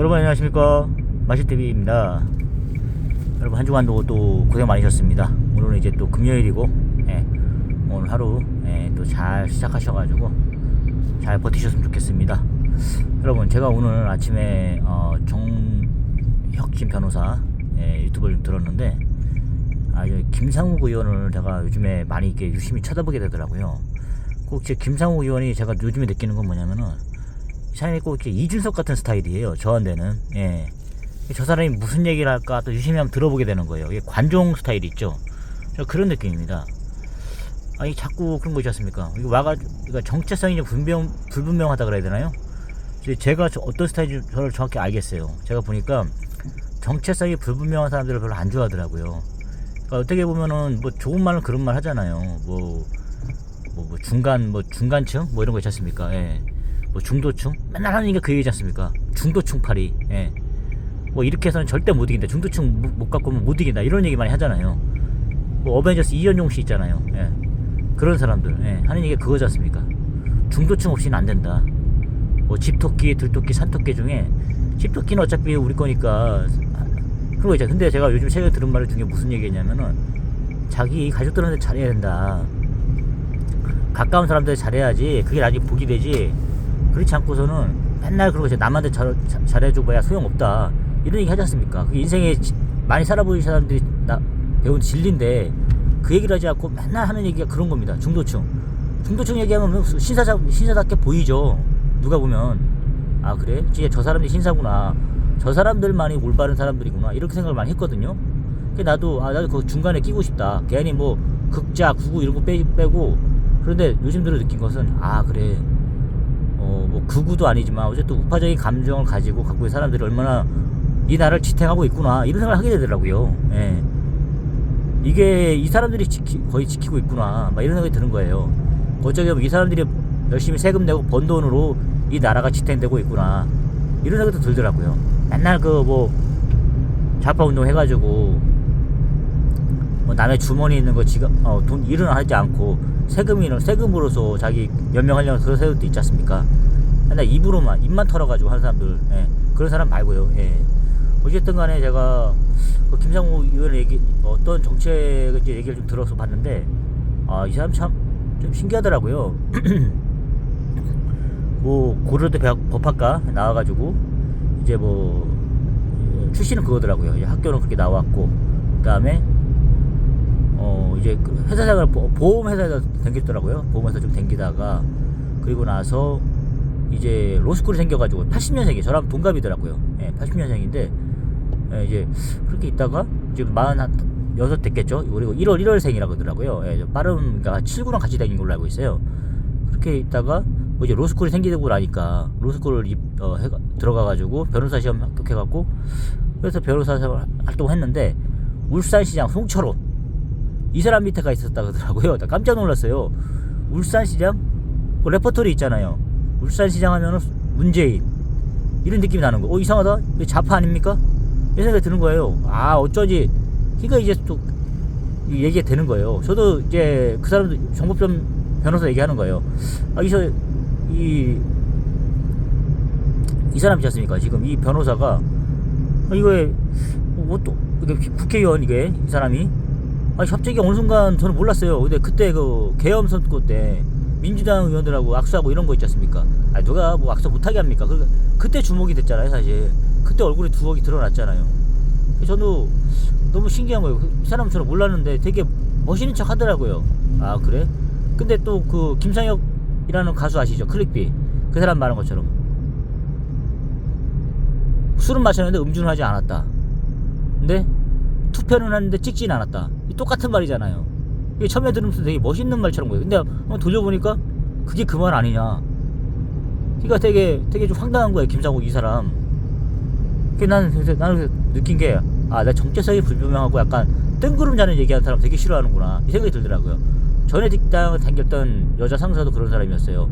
여러분 안녕하십니까? 마시TV입니다. 여러분 한 주간도 또 고생 많으셨습니다. 오늘은 이제 또 금요일이고 예, 오늘 하루 예, 또잘 시작하셔가지고 잘 버티셨으면 좋겠습니다. 여러분 제가 오늘 아침에 어, 정혁진 변호사 예, 유튜브를 좀 들었는데 아, 이 김상욱 의원을 제가 요즘에 많이 이렇게 유심히 쳐다보게 되더라고요. 꼭 제 김상욱 의원이 제가 요즘에 느끼는 건 뭐냐면은 이 사람이 꼭 이렇게 이준석 같은 스타일이에요. 저한테는. 예. 저 사람이 무슨 얘기를 할까 또 유심히 한번 들어보게 되는 거예요. 이게 관종 스타일 있죠. 저 그런 느낌입니다. 아니 자꾸 그런 거 있지 않습니까? 이거 와가지고 그러니까 정체성이 좀 불명 불분명하다 그래야 되나요? 제가 저 어떤 스타일인지 저를 정확히 알겠어요. 제가 보니까 정체성이 불분명한 사람들을 별로 안 좋아하더라고요. 그러니까 어떻게 보면은 뭐 좋은 말은 그런 말 하잖아요. 뭐 뭐, 뭐 중간 뭐 중간층 뭐 이런 거 있지 않습니까? 예. 뭐 중도층 맨날 하는 얘기가 그 얘기지 않습니까? 중도층 파리. 예. 뭐 이렇게 해서는 절대 못 이긴다. 중도층 못- 못 갖고 오면 못 이긴다. 이런 얘기 많이 하잖아요. 뭐 어벤져스 이현용 씨 있잖아요. 예. 그런 사람들 예. 하는 얘기가 그거지 않습니까? 중도층 없이는 안 된다. 뭐 집토끼, 들토끼, 산토끼 중에 집토끼는 어차피 우리 거니까 거 있잖아요. 근데 제가 요즘 최근에 들은 말 중에 무슨 얘기냐면은 자기 가족들한테 잘해야 된다. 가까운 사람들 잘해야지 그게 나중에 복이 되지 그렇지 않고서는 맨날 그러고 남한테 잘, 잘- 잘해줘 봐야 소용없다. 이런 얘기 하지 않습니까? 그게 인생에 지- 많이 살아보신 사람들이 나, 배운 진리인데 그 얘기를 하지 않고 맨날 하는 얘기가 그런 겁니다. 중도층. 중도층 얘기하면 신사자, 신사답게 보이죠? 누가 보면. 아 그래? 진짜 저 사람들이 신사구나. 저 사람들만이 올바른 사람들이구나. 이렇게 생각을 많이 했거든요. 그 나도 아 나도 그 중간에 끼고 싶다. 괜히 뭐 극자 구구 이런 거 빼, 빼고. 그런데 요즘 들어 느낀 것은 아 그래. 어 뭐 극우도 아니지만 어쨌든 우파적인 감정을 가지고 있는 사람들이 얼마나 이 나라를 지탱하고 있구나 이런 생각을 하게 되더라고요 예. 이게 이 사람들이 지키, 거의 지키고 있구나 막 이런 생각이 드는 거예요 어쩌게 보면 이 사람들이 열심히 세금 내고 번 돈으로 이 나라가 지탱되고 있구나 이런 생각도 들더라고요 맨날 그 뭐 좌파 운동 해가지고 뭐 남의 주머니에 있는 거 지가 어, 돈 일은 하지 않고 세금이는 세금으로서 자기 연명하려는 그런 사람도 있지 않습니까? 근데 입으로만 입만 털어가지고 하는 사람들 예, 그런 사람 말고요. 예. 어쨌든 간에 제가 그 김상우 의원 얘기 어떤 정책인지 얘기를 좀 들어서 봤는데 아 이 사람 참 좀 신기하더라고요. 뭐 고려대 법학과 나와가지고 이제 뭐 예, 출신은 그거더라고요. 이제 학교는 그렇게 나왔고 그다음에 어 이제 그 회사 생활 보- 보험 회사에서 댕겼더라고요. 보험회사 좀 댕기다가 그리고 나서 이제 로스쿨이 생겨가지고 80년생이 저랑 동갑이더라고요. 예, 80년생인데 예, 이제 그렇게 있다가 지금 46 됐겠죠. 그리고 1월 1월생이라고 그러더라고요. 예, 빠른가 79랑 같이 다닌 걸로 알고 있어요. 그렇게 있다가 뭐 이제 로스쿨이 생기고 나니까 로스쿨을 입, 어, 해가, 들어가가지고 변호사 시험 합격해갖고 그래서 변호사 활동했는데 울산시장 송철호 이 사람 밑에 가 있었다 그러더라고요. 나 깜짝 놀랐어요. 울산시장 그 레퍼토리 있잖아요. 울산시장 하면은 문재인 이런 느낌이 나는 거. 어 이상하다. 이거 좌파 아닙니까? 이런 생각이 드는 거예요. 아 어쩌지. 그러니까 이제 또이 얘기가 되는 거예요. 저도 이제 그 사람도 정법점 변호사 얘기하는 거예요. 아 이서 이 이 사람 있지 않습니까? 지금 이 변호사가 아, 이거에 뭐또 국회의원 이게 이 사람이 아니 갑자기 어느 순간 저는 몰랐어요. 근데 그때 그 계엄 선거 때 민주당 의원들하고 악수하고 이런 거 있지 않습니까? 아니 누가 뭐 악수 못하게 합니까? 그 그때 주목이 됐잖아요, 사실. 그때 얼굴에 두억이 드러났잖아요. 저도 너무 신기한 거예요. 이 사람 저는 몰랐는데 되게 멋있는 척 하더라고요. 아 그래? 근데 또 그 김상혁이라는 가수 아시죠? 클릭비 그 사람 말한 것처럼 술은 마셨는데 음주는 하지 않았다. 근데 투표는 했는데 찍진 않았다. 이 똑같은 말이잖아요. 처음에 들으면서 되게 멋있는 말처럼 보여요. 근데 한번 돌려보니까 그게 그 말 아니냐. 그러니까 되게 되게 좀 황당한 거예요. 김상욱 이 사람. 그래서 나는 느낀 게 아, 나 정체성이 불분명하고 약간 뜬구름 자는 얘기하는 사람 되게 싫어하는구나 이 생각이 들더라고요. 전에 직장을 다녔던 여자 상사도 그런 사람이었어요.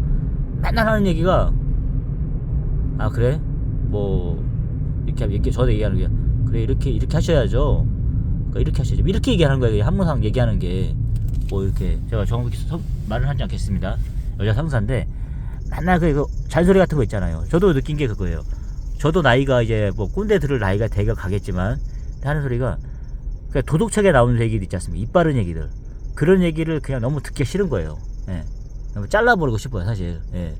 맨날 하는 얘기가 아 그래 뭐 이렇게 이렇게 저도 얘기하는 게 그래 이렇게 이렇게 하셔야죠. 그러니까 이렇게 하셔야죠. 이렇게 얘기하는 거예요. 한문상 얘기하는 게 뭐 이렇게 제가 정확히 서- 말은 하지 않겠습니다. 여자 상사인데 맨날 그 이거 잔소리 같은 거 있잖아요. 저도 느낀 게 그거예요. 저도 나이가 이제 뭐 꼰대 들을 나이가 대가 가겠지만 하는 소리가 그냥 도덕책에 나오는 얘기들 있지 않습니까? 입 바른 얘기들 그런 얘기를 그냥 너무 듣기 싫은 거예요. 예. 너무 잘라버리고 싶어요, 사실. 예.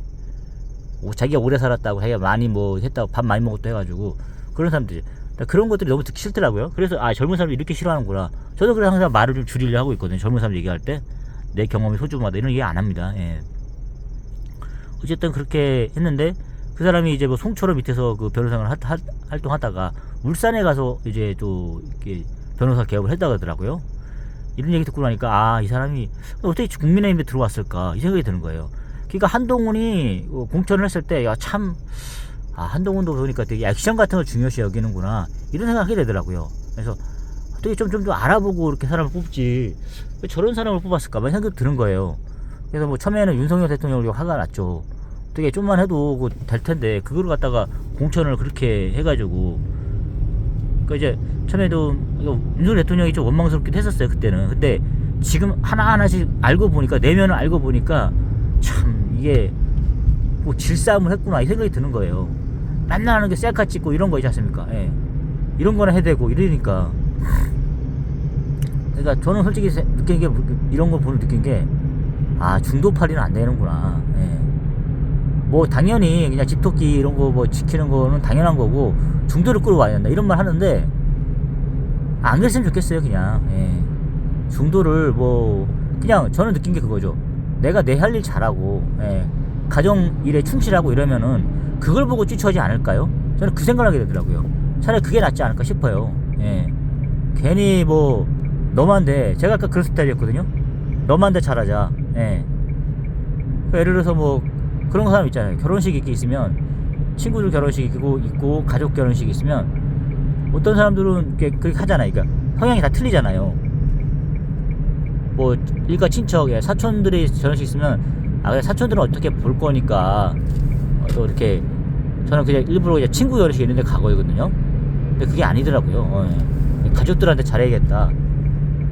오, 자기가 오래 살았다고 자기가 많이 뭐 했다고 밥 많이 먹었다 해가지고 그런 사람들이 나 그런 것들이 너무 듣기 싫더라고요. 그래서 아 젊은 사람이 이렇게 싫어하는구나. 저도 그래서 항상 말을 좀 줄이려 하고 있거든요. 젊은 사람 얘기할 때 내 경험이 소중하다 이런 얘기 안 합니다. 예. 어쨌든 그렇게 했는데 그 사람이 이제 뭐 송철호 밑에서 그 변호사를 하- 하- 활동하다가 울산에 가서 이제 또 이렇게 변호사 개업을 했다고 하더라고요. 이런 얘기 듣고 나니까 아 이 사람이 어떻게 국민의힘에 들어왔을까 이 생각이 드는 거예요. 그러니까 한동훈이 어, 공천을 했을 때 야참 아, 한동훈도 보니까 되게 액션 같은 걸 중요시 여기는구나 이런 생각하게 되더라고요. 그래서 어떻게 좀 좀 좀 알아보고 이렇게 사람을 뽑지 왜 저런 사람을 뽑았을까 막 생각이 드는 거예요. 그래서 뭐 처음에는 윤석열 대통령이 화가 났죠. 어떻게 좀만 해도 그거 될 텐데 그거를 갖다가 공천을 그렇게 해가지고 그 이제 처음에도 윤석열 대통령이 좀 원망스럽긴 했었어요 그때는. 근데 지금 하나 하나씩 알고 보니까 내면을 알고 보니까 참 이게 뭐 질싸움을 했구나 이 생각이 드는 거예요. 맨날 하는 게 셀카 찍고 이런 거 있지 않습니까? 예. 이런 거나 해대고 이러니까. 그러니까 저는 솔직히 세- 느낀 게 이런 거 보면 느낀 게 아 중도팔이는 안 되는구나. 예. 뭐 당연히 그냥 집토끼 이런 거 뭐 지키는 거는 당연한 거고 중도를 끌어와야 된다 이런 말 하는데 안 그랬으면 좋겠어요 그냥 예. 중도를 뭐 그냥 저는 느낀 게 그거죠 내가 내 할 일 잘하고 예. 가정 일에 충실하고 이러면은 그걸 보고 쫓아오지 않을까요? 저는 그 생각을 하게 되더라고요 차라리 그게 낫지 않을까 싶어요 예. 괜히 뭐 너만 돼 제가 아까 그런 스타일이었거든요 너만 돼 잘하자 예. 그 예를 들어서 뭐 그런 사람 있잖아요. 결혼식 이렇게 있으면 친구들 결혼식 있고 있고 가족 결혼식 있으면 어떤 사람들은 이렇게 그렇게 하잖아요. 그러니까 성향이 다 틀리잖아요. 뭐 일가 친척, 예, 사촌들이 결혼식 있으면 아 사촌들은 어떻게 볼 거니까 어, 또 이렇게 저는 그냥 일부러 그냥 친구 결혼식 있는데 가거든요. 근데 그게 아니더라고요. 어, 예. 가족들한테 잘해야겠다.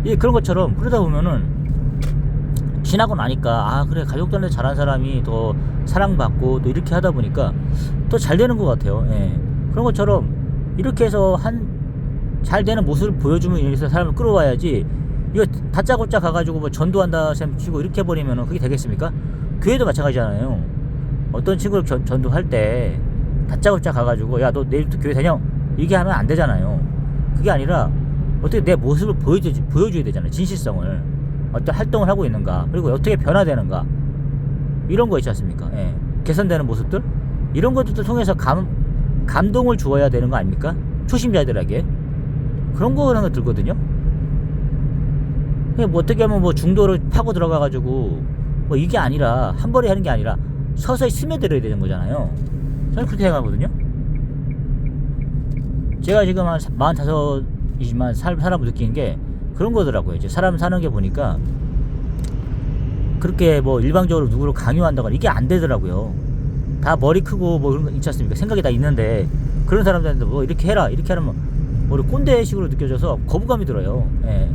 예, 그런 것처럼 그러다 보면은 지나고 나니까 아 그래 가족들한테 잘한 사람이 더 사랑받고 또 이렇게 하다 보니까 더 잘 되는 것 같아요. 예. 그런 것처럼 이렇게 해서 한 잘 되는 모습을 보여주면 여기서 사람을 끌어와야지 이거 다짜고짜 가가지고 뭐 전도한다 셈 치고 이렇게 해버리면 그게 되겠습니까? 교회도 마찬가지잖아요. 어떤 친구를 전, 전도할 때 다짜고짜 가가지고 야 너 내일부터 교회 다녀 이게 하면 안 되잖아요. 그게 아니라 어떻게 내 모습을 보여줘, 보여줘야 되잖아요. 진실성을. 어떤 활동을 하고 있는가 그리고 어떻게 변화되는가 이런 거 있지 않습니까 예. 개선되는 모습들 이런 것들을 통해서 감, 감동을 주어야 되는 거 아닙니까 초심자들에게 그런 거라는 거 들거든요 뭐 어떻게 하면 뭐 중도를 파고 들어가 가지고 뭐 이게 아니라 한 번에 하는 게 아니라 서서히 스며들어야 되는 거잖아요 저는 그렇게 생각하거든요 제가 지금 한 45이지만 살, 살아보 느끼는 게 그런 거더라고요. 이제 사람 사는 게 보니까 그렇게 뭐 일방적으로 누구를 강요한다거나 이게 안 되더라고요. 다 머리 크고 뭐 그런 거 있지 않습니까? 생각이 다 있는데 그런 사람들한테 뭐 이렇게 해라 이렇게 하면 뭐 꼰대식으로 느껴져서 거부감이 들어요. 예.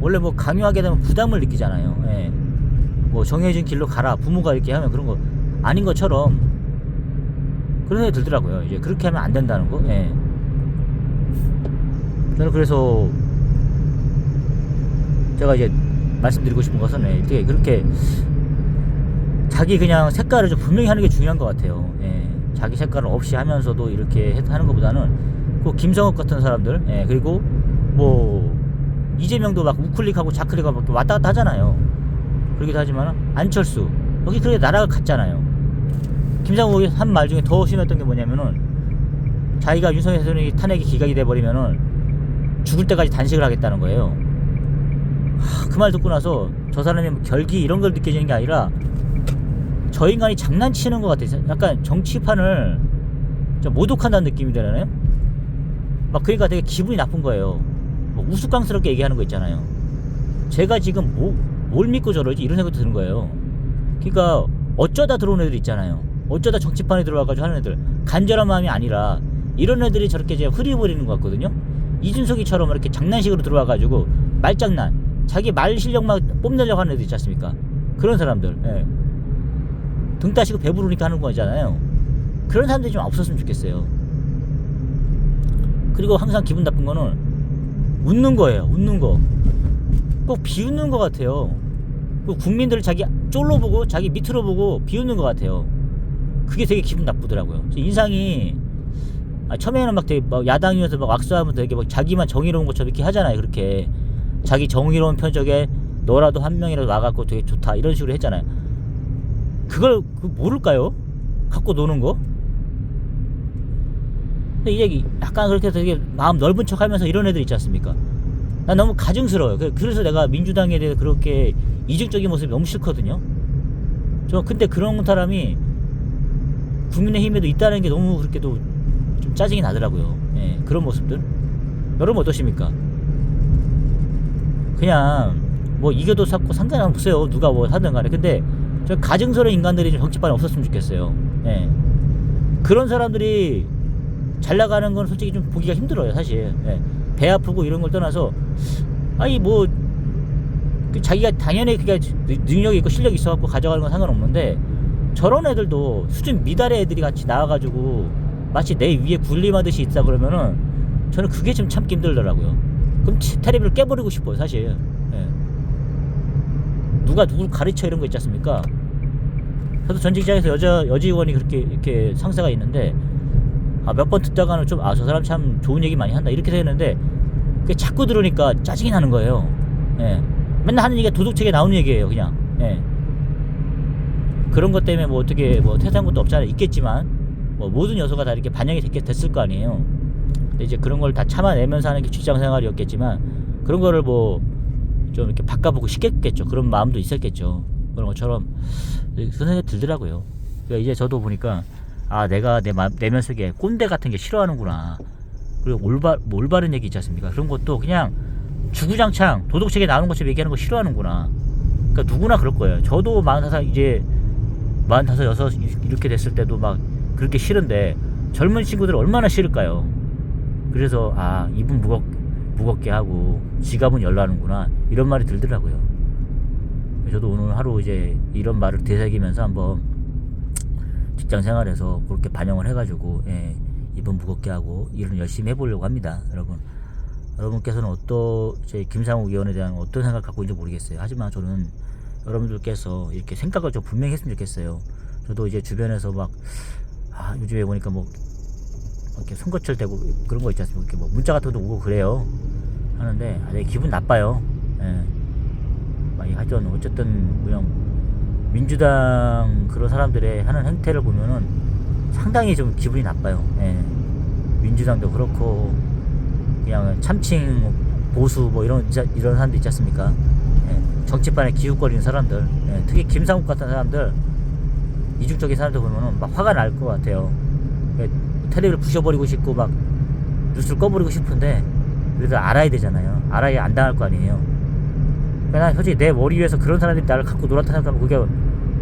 원래 뭐 강요하게 되면 부담을 느끼잖아요. 예. 뭐 정해진 길로 가라 부모가 이렇게 하면 그런 거 아닌 것처럼 그런 생각이 들더라고요. 이제 그렇게 하면 안 된다는 거. 예. 저는 그래서 제가 이제 말씀드리고 싶은 것은 예, 이렇게 그렇게 자기 그냥 색깔을 좀 분명히 하는 게 중요한 것 같아요. 예, 자기 색깔을 없이 하면서도 이렇게 해- 하는 것보다는 그 김성욱 같은 사람들, 예, 그리고 뭐 이재명도 막 우클릭하고 좌클릭하고 막 왔다 갔다 하잖아요. 그러기도 하지만 안철수 여기 그래 나라가 같잖아요. 김상욱이 한 말 중에 더 심했던 게 뭐냐면은 자기가 윤석열 대통령이 탄핵이 기각이 돼 버리면은 죽을 때까지 단식을 하겠다는 거예요. 그 말 듣고 나서 저 사람이 뭐 결기 이런 걸 느껴지는 게 아니라 저 인간이 장난치는 것 같아요. 약간 정치판을 좀 모독한다는 느낌이 들잖아요. 막 그러니까 되게 기분이 나쁜 거예요. 뭐 우스꽝스럽게 얘기하는 거 있잖아요. 제가 지금 뭐, 뭘 믿고 저러지 이런 생각도 드는 거예요. 그러니까 어쩌다 들어온 애들 있잖아요. 어쩌다 정치판에 들어와가지고 하는 애들 간절한 마음이 아니라 이런 애들이 저렇게 이제 흐리버리는 것 같거든요. 이준석이처럼 이렇게 장난식으로 들어와가지고 말장난 자기 말 실력만 뽐내려고 하는 애들 있지 않습니까? 그런 사람들 예. 등 따시고 배부르니까 하는 거잖아요. 그런 사람들이 좀 없었으면 좋겠어요. 그리고 항상 기분 나쁜 거는 웃는 거예요. 웃는 거. 꼭 비웃는 것 같아요. 그 국민들을 자기 쫄로 보고 자기 밑으로 보고 비웃는 것 같아요. 그게 되게 기분 나쁘더라고요. 인상이 아, 처음에는 막 되게 막 야당이어서 막 악수하면 되게 막 자기만 정의로운 것처럼 이렇게 하잖아요. 그렇게 자기 정의로운 편적에 너라도 한 명이라도 와갖고 되게 좋다 이런 식으로 했잖아요. 그걸 그 모를까요? 갖고 노는 거? 근데 이제 약간 그렇게 되게 마음 넓은 척하면서 이런 애들 있지 않습니까? 난 너무 가증스러워요. 그- 그래서 내가 민주당에 대해 그렇게 이중적인 모습이 너무 싫거든요. 저 근데 그런 사람이 국민의힘에도 있다는 게 너무 그렇게도 좀 짜증이 나더라고요. 예, 그런 모습들. 여러분 어떠십니까? 그냥 뭐 이겨도 샀고 상관없어요. 누가 뭐 하든 간에. 근데 저 가증스러운 인간들이 좀 정치판에 없었으면 좋겠어요. 예. 그런 사람들이 잘 나가는 건 솔직히 좀 보기가 힘들어요, 사실. 예. 배 아프고 이런 걸 떠나서 아니 뭐그 자기가 당연히 그게 능력이 있고 실력이 있어갖고 가져가는 건 상관없는데 저런 애들도 수준 미달의 애들이 같이 나와가지고 마치 내 위에 군림하듯이 있다 그러면은 저는 그게 좀 참기 힘들더라고요. 그럼 치- 테레비를 깨버리고 싶어요, 사실. 예. 누가 누굴 가르쳐 이런 거 있지 않습니까? 저도 전 직장에서 여자 여직원이 그렇게 이렇게 상사가 있는데 아, 몇 번 듣다가는 좀 아 저 사람 참 좋은 얘기 많이 한다 이렇게 되는데 그게 자꾸 들으니까 짜증이 나는 거예요. 예. 맨날 하는 얘기가 도둑책에 나오는 얘기예요, 그냥. 예. 그런 것 때문에 뭐 어떻게 뭐 퇴사한 것도 없잖아요. 있겠지만 뭐 모든 요소가 다 이렇게 반영이 됐겠, 됐을 거 아니에요. 근데 이제 그런 걸 다 참아내면서 하는 게 직장 생활이었겠지만 그런 거를 뭐 좀 이렇게 바꿔보고 싶겠죠. 그런 마음도 있었겠죠. 그런 것처럼 그런 생각이 들더라고요. 그러니까 이제 저도 보니까 아 내가 내 마- 내면 속에 꼰대 같은 게 싫어하는구나. 그리고 올바 뭐 올바른 얘기 있지 않습니까? 그런 것도 그냥 주구장창 도덕책에 나오는 것처럼 얘기하는 거 싫어하는구나. 그러니까 누구나 그럴 거예요. 저도 마흔다섯 이제 마흔다섯 여섯 이렇게 됐을 때도 막 그렇게 싫은데 젊은 친구들 얼마나 싫을까요? 그래서 아 입은 무겁 무겁게 하고 지갑은 열라는구나 이런 말이 들더라고요. 저도 오늘 하루 이제 이런 말을 되새기면서 한번 직장 생활에서 그렇게 반영을 해가지고 예, 입은 무겁게 하고 일은 열심히 해보려고 합니다, 여러분. 여러분께서는 어떤 제 김상욱 의원에 대한 어떤 생각 을 갖고 있는지 모르겠어요. 하지만 저는 여러분들께서 이렇게 생각을 좀 분명히 했으면 좋겠어요. 저도 이제 주변에서 막 아, 요즘에 보니까 뭐 이렇게 선거철 되고 그런 거 있지 않습니까? 이렇게 뭐 문자 같은 것도 오고 그래요. 하는데 아, 되게 기분 나빠요. 예. 하여튼 어쨌든 그냥 민주당 그런 사람들의 하는 행태를 보면은 상당히 좀 기분이 나빠요. 예. 민주당도 그렇고 그냥 참칭 보수 뭐 이런 이런 사람들 있지 않습니까? 예. 정치판에 기웃거리는 사람들, 예. 특히 김상욱 같은 사람들 이중적인 사람들 보면은 막 화가 날 것 같아요. 예. 텔레비를 부셔버리고 싶고 막 뉴스를 꺼버리고 싶은데 그래도 알아야 되잖아요. 알아야 안 당할 거 아니에요. 그러니까 난 솔직히 내 머리 위에서 그런 사람들이 나를 갖고 놀았다 생각하면 그게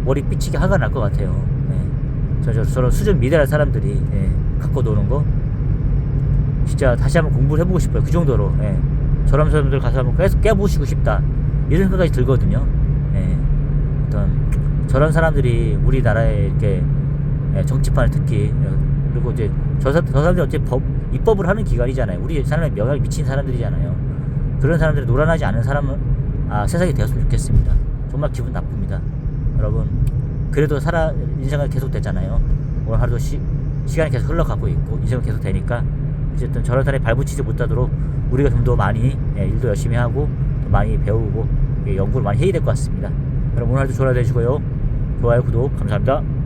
머리 삐치게 화가 날 것 같아요. 예. 저, 저, 저런 수준 미달한 사람들이 예. 갖고 노는 거 진짜 다시 한번 공부를 해보고 싶어요. 그 정도로 예. 저런 사람들 가서 한번 계속 깨보시고 싶다 이런 생각까지 들거든요. 예. 어떤 저런 사람들이 우리나라에 이렇게 예, 정치판을 특히 예, 그리고 이제 저, 사- 저 사람들이 어째 법 입법을 하는 기관이잖아요. 우리 사람에 명예를 미친 사람들이잖아요. 그런 사람들이 노란하지 않은 사람은 아, 세상이 되었으면 좋겠습니다. 정말 기분 나쁩니다. 여러분 그래도 살아 인생은 계속 되잖아요. 오늘 하루도 시, 시간이 계속 흘러가고 있고 인생은 계속 되니까 어쨌든 저런 사람이 발붙이지 못하도록 우리가 좀 더 많이 예, 일도 열심히 하고 더 많이 배우고 예, 연구를 많이 해야 될 것 같습니다. 여러분 오늘도 좋아요 되시고요. 좋아요 구독 감사합니다.